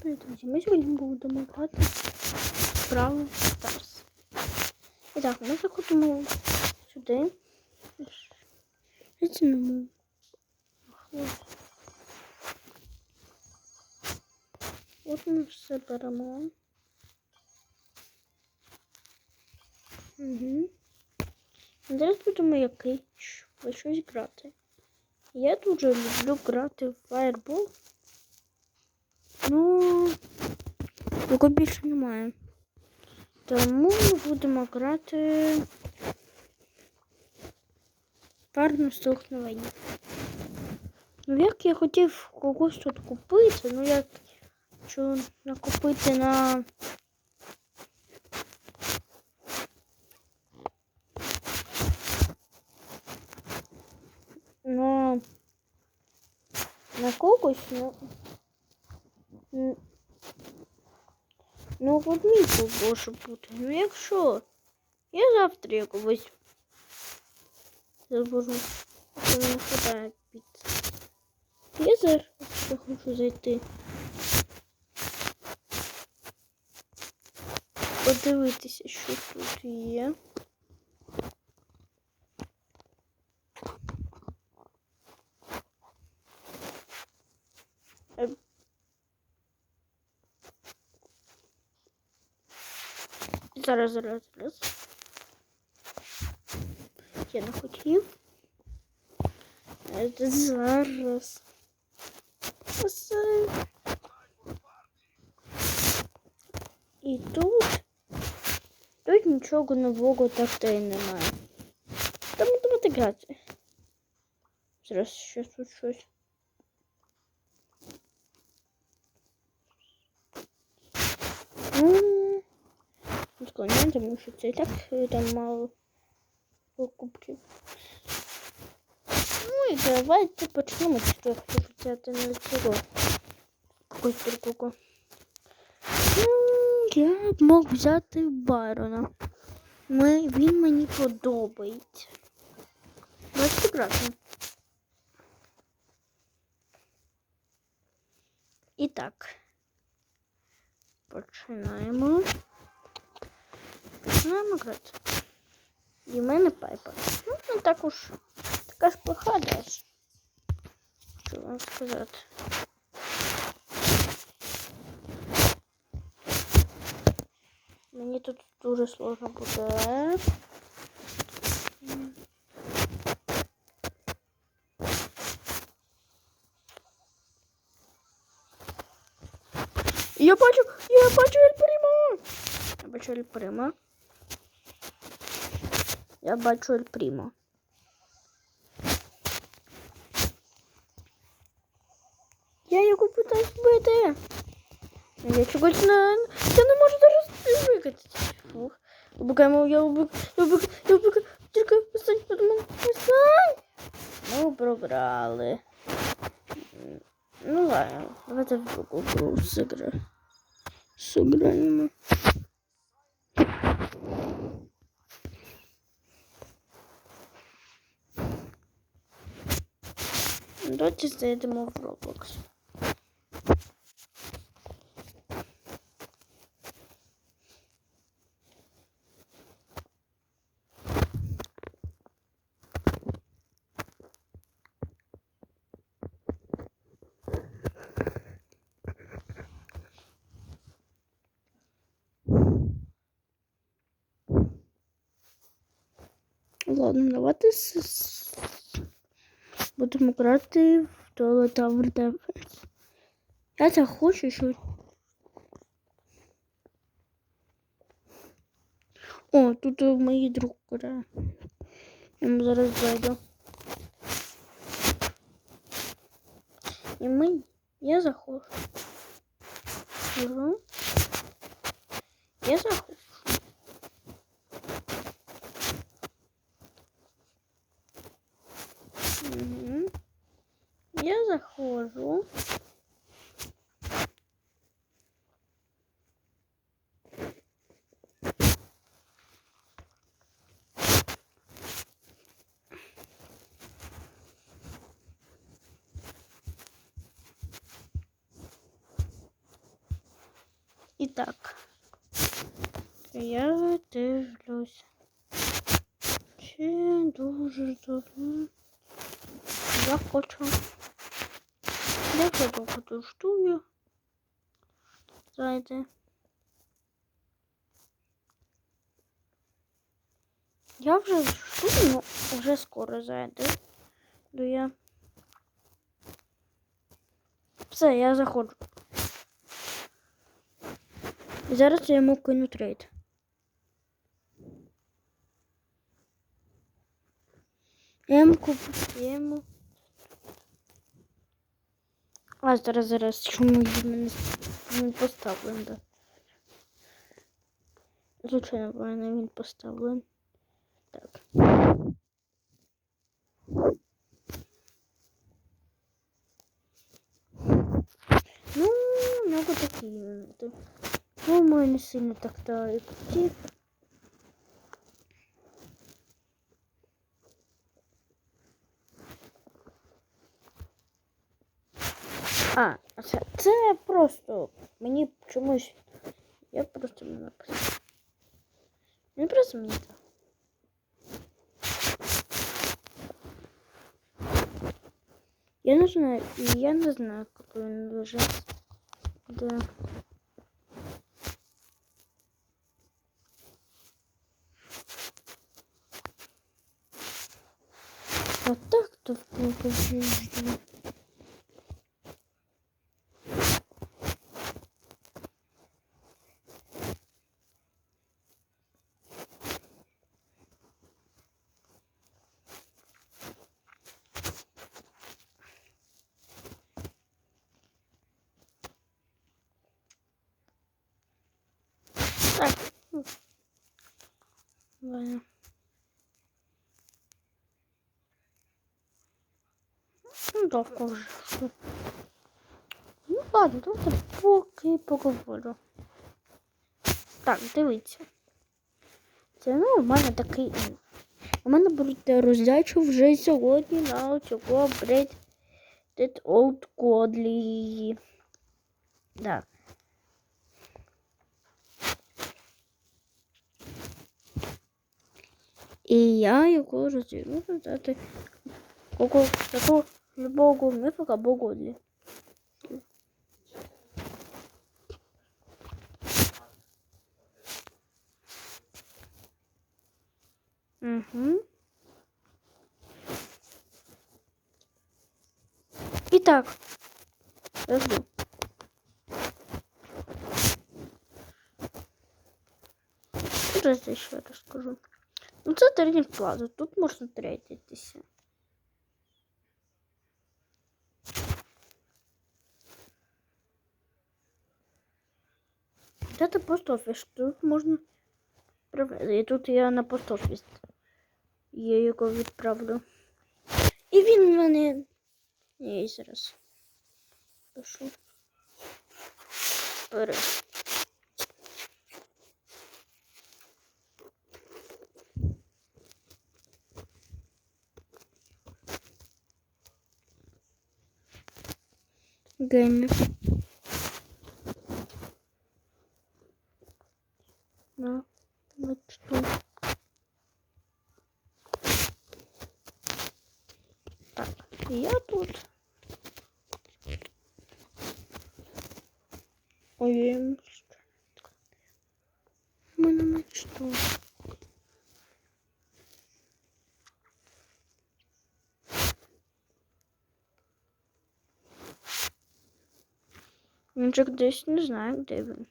привіт, друзі! Ми сьогодні будемо грати в Бравл Старс. І так, ми заходимо сюди. Витягнемо. От ми все беремо. Угу. Зараз будемо якийсь в щось грати. Я дуже люблю грати в Fireball. Ну, його більше немає. Тому ми будемо грати парне столкновення. Ну, як я хотів когось тут купити, ну я хочу накупити на на на когось, ну Н- Ну, от мій може бути. Ну якщо я завтра якогось заберу, то не хватає піти. Я зараз ще хочу зайти. Подивитися, що тут є. Зараз, зараз, зараз. Я не хотів. Е, Зараз. Ось, е. І тут. Тут нічого нового так і немає. Там будемо грати. Зараз ще тут щось. Ну, склоняю, тому що це і так е, там мало покупки. Ну і давайте почнемо з цього, хочу взяти на цього. Когось другого. Ну, я б мог взяти Байрона. Ми, він мені подобається. Давайте грати. І так. Починаємо. Починаємо грати. І в мене пайпа. Ну, не так уж така ж плоха десь. Що вам сказати? Мені тут дуже сложно буде. Я бачу, я бачу Ель Примо. Я бачу Ель Примо. Я бачу Ель Примо. Я його питаюсь вбити. Я чогось не... Я не можу зараз викатити. Фух. Убігаємо, я убіг, я убіг, я убіг. Тільки встань, подумав, встань. Ми програли. Ну ладно, давайте в другу гру сыграем. Сыграем. Давайте зайдемо в Roblox. Ладно, давайте будемо грати в Toilet Tower Defense. Я так хочу, що. О, тут е, мої друг грає. Я йому зараз зайду. І ми. Я заходжу. Угу. Я заходжу. Мгм. Так. Я дивлюсь. Чи дуже давно я хочу. Я вже довго тут ждую. Зайде. Я вже жду, ну вже скоро зайде. До я. Все, я заходжу. І зараз я йому кину трейд. Я йому куплю. Я йому. А зараз, зараз, чому він мене він поставлений, да. Звичайно, в мене він поставлений. Так. Ну, много такие моменты. Ну, мой не сильно так-то и крутит. А, це, це просто мені чомусь. Я просто не написав. Не просто мені так. Я не знаю, я не знаю, как он лежит. Да. А так-то Ну, вже. Ну, ладно, давайте поки поговорю. Так, дивіться. Це ну, у мене такий. У мене будуть роздачі вже сьогодні на цього апгрейд Dead Old Godly. Так. І я його розділю дати кого такого любого мифика богодлі. Угу. Итак, я жду. Зараз я ще розкажу. Ну, це тренінг плаза. Тут можна третитися. Це пост-офіс. Тут можна привезти. І тут я на пост-офіс. Я його відправлю. І він в мене. Я зараз. Пишу. Бери. Геймер. На, вот что. Так, я тут. Ой, мы на мечту. Же десь не знаю, де він.